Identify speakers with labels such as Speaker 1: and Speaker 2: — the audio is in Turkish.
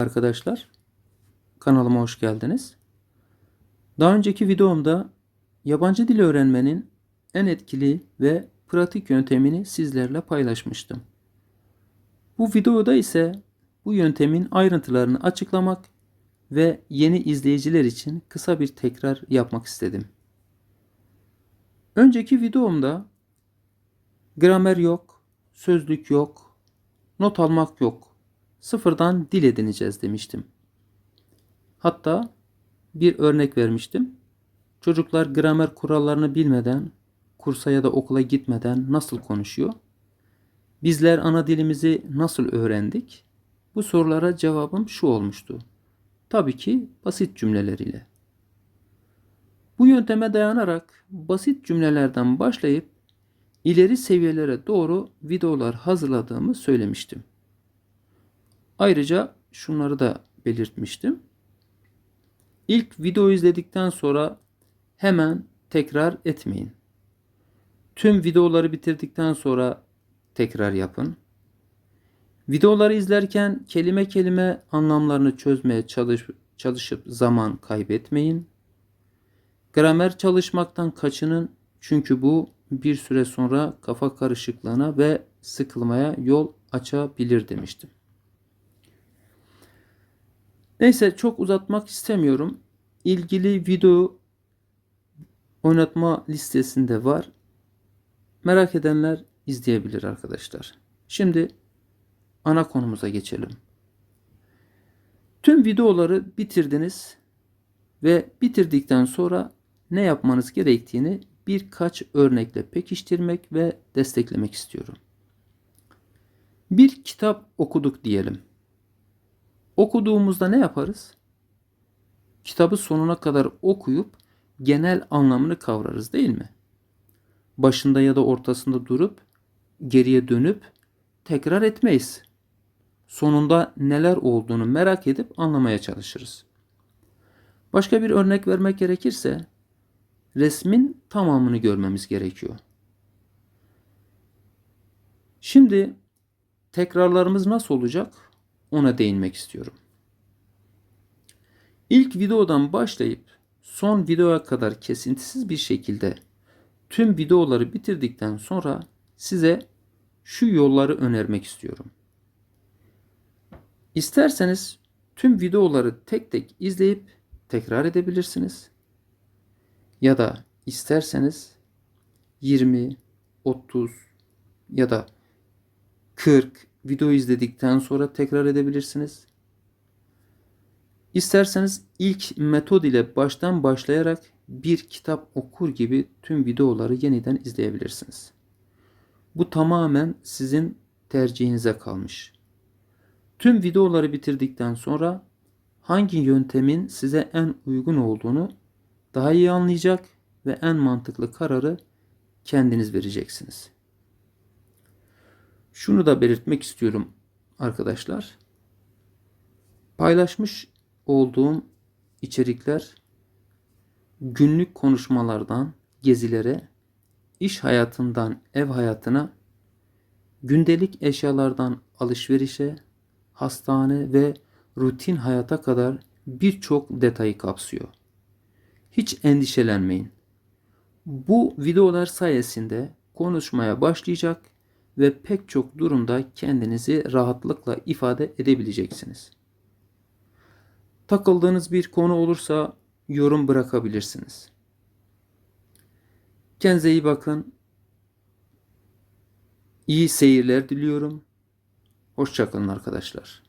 Speaker 1: Arkadaşlar kanalıma hoş geldiniz. Daha önceki videomda yabancı dil öğrenmenin en etkili ve pratik yöntemini sizlerle paylaşmıştım. Bu videoda ise bu yöntemin ayrıntılarını açıklamak ve yeni izleyiciler için kısa bir tekrar yapmak istedim. Önceki videomda gramer yok, sözlük yok, not almak yok. Sıfırdan dil edineceğiz demiştim. Hatta bir örnek vermiştim. Çocuklar gramer kurallarını bilmeden, kursa ya da okula gitmeden nasıl konuşuyor? Bizler ana dilimizi nasıl öğrendik? Bu sorulara cevabım şu olmuştu. Tabii ki basit cümleleriyle. Bu yönteme dayanarak basit cümlelerden başlayıp ileri seviyelere doğru videolar hazırladığımı söylemiştim. Ayrıca şunları da belirtmiştim. İlk video izledikten sonra hemen tekrar etmeyin. Tüm videoları bitirdikten sonra tekrar yapın. Videoları izlerken kelime kelime anlamlarını çözmeye çalış, çalışıp zaman kaybetmeyin. Gramer çalışmaktan kaçının çünkü bu bir süre sonra kafa karışıklığına ve sıkılmaya yol açabilir demiştim. Neyse çok uzatmak istemiyorum. İlgili video oynatma listesinde var. Merak edenler izleyebilir arkadaşlar. Şimdi ana konumuza geçelim. Tüm videoları bitirdiniz ve bitirdikten sonra ne yapmanız gerektiğini birkaç örnekle pekiştirmek ve desteklemek istiyorum. Bir kitap okuduk diyelim. Okuduğumuzda ne yaparız? Kitabı sonuna kadar okuyup genel anlamını kavrarız değil mi? Başında ya da ortasında durup geriye dönüp tekrar etmeyiz. Sonunda neler olduğunu merak edip anlamaya çalışırız. Başka bir örnek vermek gerekirse resmin tamamını görmemiz gerekiyor. Şimdi tekrarlarımız nasıl olacak? Ona değinmek istiyorum. İlk videodan başlayıp son videoya kadar kesintisiz bir şekilde tüm videoları bitirdikten sonra size şu yolları önermek istiyorum. İsterseniz tüm videoları tek tek izleyip tekrar edebilirsiniz. Ya da isterseniz 20, 30 ya da 40 video izledikten sonra tekrar edebilirsiniz. İsterseniz ilk metod ile baştan başlayarak bir kitap okur gibi tüm videoları yeniden izleyebilirsiniz. Bu tamamen sizin tercihinize kalmış. Tüm videoları bitirdikten sonra hangi yöntemin size en uygun olduğunu daha iyi anlayacak ve en mantıklı kararı kendiniz vereceksiniz. Şunu da belirtmek istiyorum arkadaşlar. Paylaşmış olduğum içerikler günlük konuşmalardan gezilere, iş hayatından ev hayatına, gündelik eşyalardan alışverişe, hastane ve rutin hayata kadar birçok detayı kapsıyor. Hiç endişelenmeyin. Bu videolar sayesinde konuşmaya başlayacak ve pek çok durumda kendinizi rahatlıkla ifade edebileceksiniz. Takıldığınız bir konu olursa yorum bırakabilirsiniz. Kendinize iyi bakın. İyi seyirler diliyorum. Hoşçakalın arkadaşlar.